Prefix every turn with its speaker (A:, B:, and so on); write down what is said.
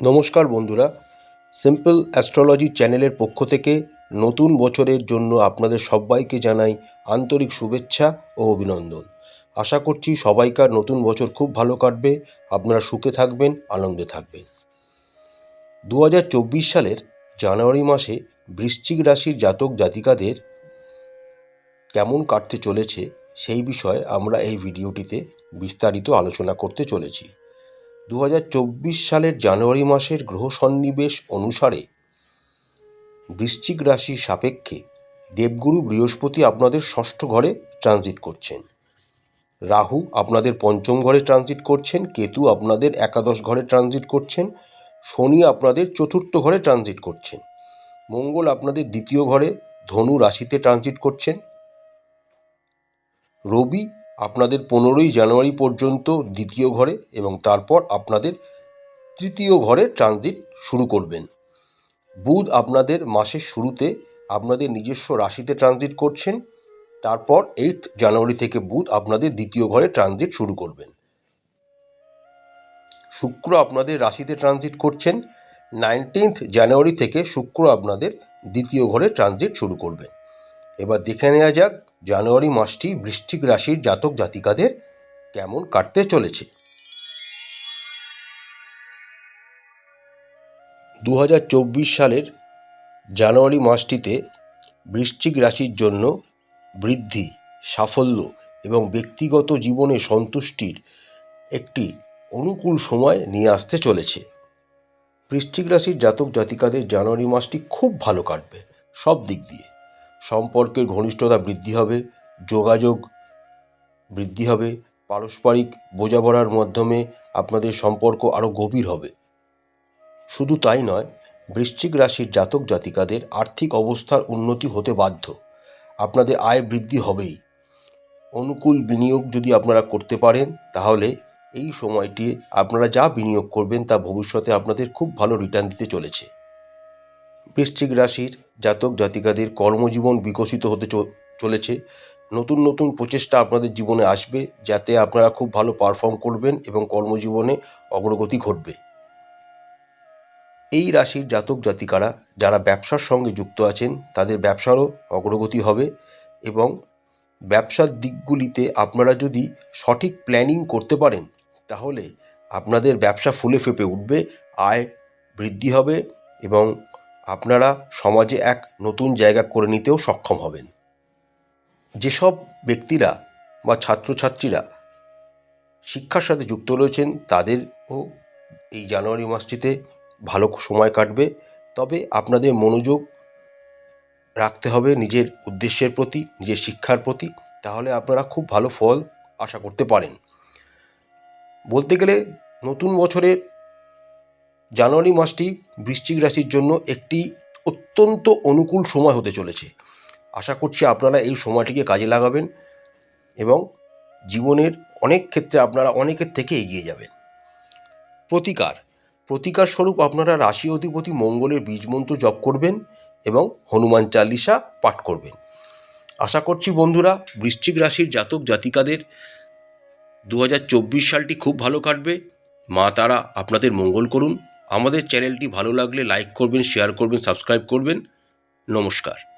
A: নমস্কার বন্ধুরা simple astrology চ্যানেলের পক্ষ থেকে নতুন বছরের জন্য আপনাদের সবাইকে জানাই আন্তরিক শুভেচ্ছা ও অভিনন্দন। আশা করছি সবাইকার নতুন বছর খুব ভালো কাটবে, আপনারা সুখে থাকবেন, আনন্দে থাকবেন। দু হাজার চব্বিশ সালের জানুয়ারি মাসে বৃশ্চিক রাশির জাতক জাতিকাদের কেমন কাটতে চলেছে সেই বিষয়ে আমরা এই ভিডিওটিতে বিস্তারিত আলোচনা করতে চলেছি। দু হাজার চব্বিশ সালের জানুয়ারি মাসের গ্রহ সন্নিবেশ অনুসারে বৃশ্চিক রাশির সাপেক্ষে দেবগুরু বৃহস্পতি আপনাদের ষষ্ঠ ঘরে ট্রানজিট করছেন। রাহু আপনাদের পঞ্চম ঘরে ট্রানজিট করছেন, কেতু আপনাদের একাদশ ঘরে ট্রানজিট করছেন, শনি আপনাদের চতুর্থ ঘরে ট্রানজিট করছেন। মঙ্গল আপনাদের দ্বিতীয় ঘরে ধনু রাশিতে ট্রানজিট করছেন। রবি আপনাদের পনেরোই জানুয়ারি পর্যন্ত দ্বিতীয় ঘরে এবং তারপর আপনাদের তৃতীয় ঘরে ট্রানজিট শুরু করবেন। বুধ আপনাদের মাসের শুরুতে আপনাদের নিজস্ব রাশিতে ট্রানজিট করছেন। তারপর এইট জানুয়ারি থেকে বুধ আপনাদের দ্বিতীয় ঘরে ট্রানজিট শুরু করবেন। শুক্র আপনাদের রাশিতে ট্রানজিট করছেন। নাইনটিন্থ জানুয়ারি থেকে শুক্র আপনাদের দ্বিতীয় ঘরে ট্রানজিট শুরু করবেন। এবার দেখে নেওয়া যাক জানুয়ারি মাসটি বৃশ্চিক রাশির জাতক জাতিকাদের কেমন কাটতে চলেছে। দু হাজার চব্বিশ সালের জানুয়ারি মাসটিতে বৃশ্চিক রাশির জন্য বৃদ্ধি, সাফল্য এবং ব্যক্তিগত জীবনে সন্তুষ্টির একটি অনুকূল সময় নিয়ে আসতে চলেছে। বৃশ্চিক রাশির জাতক জাতিকাদের জানুয়ারি মাসটি খুব ভালো কাটবে সব দিক দিয়ে। সম্পর্কের ঘনিষ্ঠতা বৃদ্ধি হবে, যোগাযোগ বৃদ্ধি হবে, পারস্পরিক বোঝাপড়ার মাধ্যমে আপনাদের সম্পর্ক আরও গভীর হবে। শুধু তাই নয়, বৃশ্চিক রাশির জাতক জাতিকাদের আর্থিক অবস্থার উন্নতি হতে বাধ্য। আপনাদের আয় বৃদ্ধি হবেই। অনুকূল বিনিয়োগ যদি আপনারা করতে পারেন, তাহলে এই সময়টি আপনারা যা বিনিয়োগ করবেন তা ভবিষ্যতে আপনাদের খুব ভালো রিটার্ন দিতে চলেছে। বৃশ্চিক রাশির জাতক, জাতিকাদের কর্মজীবন বিকশিত হতে চলেছে। নতুন নতুন প্রচেষ্টা আপনাদের জীবনে আসবে যাতে আপনারা খুব ভালো পারফর্ম করবেন এবং কর্মজীবনে অগ্রগতি ঘটবে। এই রাশির জাতক, জাতিকারা যারা ব্যবসার সঙ্গে যুক্ত আছেন, তাদের ব্যবসারও অগ্রগতি হবে এবং ব্যবসার দিকগুলিতে আপনারা যদি সঠিক প্ল্যানিং করতে পারেন, তাহলে আপনাদের ব্যবসা ফুলে ফেপে উঠবে, আয় বৃদ্ধি হবে এবং আপনারা সমাজে এক নতুন জায়গা করে নিতেও সক্ষম হবেন। যেসব ব্যক্তিরা বা ছাত্রছাত্রীরা শিক্ষার সাথে যুক্ত রয়েছেন, তাদেরও এই জানুয়ারি মাসটিতে ভালো সময় কাটবে। তবে আপনাদের মনোযোগ রাখতে হবে নিজের উদ্দেশ্যের প্রতি, নিজের শিক্ষার প্রতি, তাহলে আপনারা খুব ভালো ফল আশা করতে পারেন। বলতে গেলে নতুন বছরের জানুয়ারি মাসটি বৃশ্চিক রাশির জন্য একটি অত্যন্ত অনুকূল সময় হতে চলেছে। আশা করছি আপনারা এই সময়টিকে কাজে লাগাবেন এবং জীবনের অনেক ক্ষেত্রে আপনারা অনেকের থেকে এগিয়ে যাবেন। প্রতিকার। প্রতিকার স্বরূপ আপনারা রাশি অধিপতি মঙ্গলের বীজমন্ত্র জপ করবেন এবং হনুমান চালিসা পাঠ করবেন। আশা করছি বন্ধুরা, বৃশ্চিক রাশির জাতক জাতিকাদের দু হাজার চব্বিশ সালটি খুব ভালো কাটবে। মা তারা আপনাদের মঙ্গল করুন। আমাদের চ্যানেলটি ভালো লাগলে লাইক করবেন শেয়ার করবেন সাবস্ক্রাইব করবেন। নমস্কার।